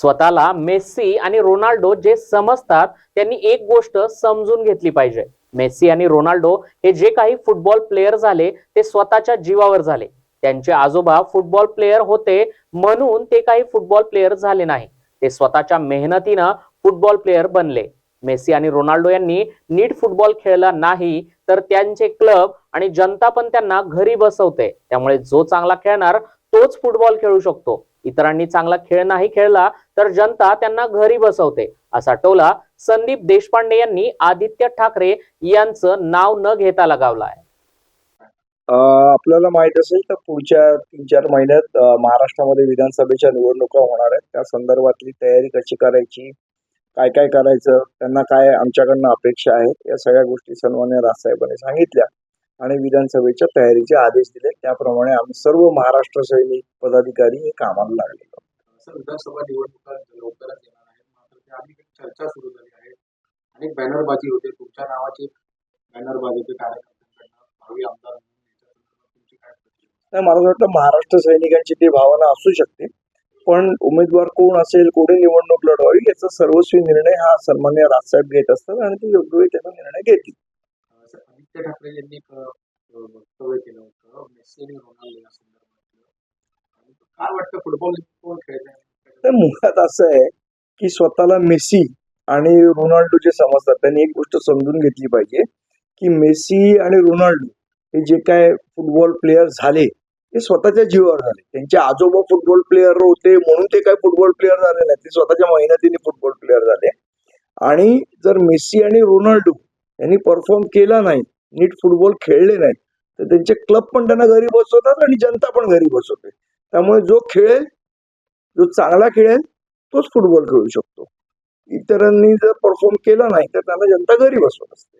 स्वतःला मेस्सी आणि रोनाल्डो जे समजतात त्यांनी एक गोष्ट समजून घेतली पाहिजे. मेस्सी आणि रोनाल्डो हे जे काही फुटबॉल प्लेयर झाले ते स्वतःच्या जीवावर झाले. त्यांचे आजोबा फुटबॉल प्लेयर होते म्हणून ते काही फुटबॉल प्लेयर झाले नाही. ते स्वतःच्या मेहनतीनं फुटबॉल प्लेयर बनले. मेस्सी आणि रोनाल्डो यांनी नीट फुटबॉल खेळला नाही तर त्यांचे क्लब आणि जनता पण त्यांना घरी बसवते. त्यामुळे जो चांगला खेळणार तोच फुटबॉल खेळू शकतो. इतरांनी चांगला खेळ नाही खेळला तर जनता त्यांना घरी बसवते असा टोला संदीप देशपांडे यांनी आदित्य ठाकरे यांचं नाव न घेता लगावला आहे अं, आपल्याला माहीत असेल तर पुढच्या तीन चार महिन्यात महाराष्ट्रामध्ये विधानसभेच्या निवडणुका होणार आहेत. त्या संदर्भातली तयारी कशी करायची काय काय करायचं त्यांना काय आमच्याकडनं अपेक्षा आहेत या सगळ्या गोष्टी सन्मान्य राजसाहेबांनी सांगितल्या. आणि विधानसभेच्या तयारीचे आदेश दिले. त्याप्रमाणे आम्ही सर्व महाराष्ट्र सैनिक पदाधिकारी हे कामाला लागले. असं विधानसभा निवडणुका लवकरच येणार आहेत. मात्र त्याआधी चर्चा सुरू झाली आहे. अनेक बॅनरबाजी होते. तुमच्या नावाची बॅनरबाजी होते कार्यकर्त्यांकडनं भावी आमदार? नाही मला असं वाटतं महाराष्ट्र सैनिकांची ती भावना असू शकते. पण उमेदवार कोण असेल कुठे निवडणूक लढवावी याचा सर्वस्वी निर्णय हा सन्मान्य राजसाहेब घेत असतात आणि ते योग्य वेळी त्याचा निर्णय घेतील. आदित्य ठाकरे यांनी वक्तव्य केलं होतं मेस्सी आणि रोनाल्डो या संदर्भात आणि काय वाटतं फुटबॉल कोण खेळतंय मुळात असं आहे की स्वतःला मेसी आणि रोनाल्डो जे समजतात त्यांनी एक गोष्ट समजून घेतली पाहिजे की मेसी आणि रोनाल्डो हे जे काय फुटबॉल प्लेयर झाले ते स्वतःच्या जीवावर झाले त्यांचे आजोबा फुटबॉल प्लेयर होते म्हणून ते काय फुटबॉल प्लेयर झाले नाही ते स्वतःच्या मेहनतीने फुटबॉल प्लेयर झाले आणि जर मेसी आणि रोनाल्डो यांनी परफॉर्म केला नाही नीट फुटबॉल खेळले नाहीत. तर त्यांचे क्लब पण त्यांना घरी बसवतात आणि जनता पण घरी बसवते. त्यामुळे जो खेळेल जो चांगला खेळेल तोच फुटबॉल खेळू शकतो. इतरांनी जर परफॉर्म केला नाही तर त्यांना जनता घरी बसवत असते.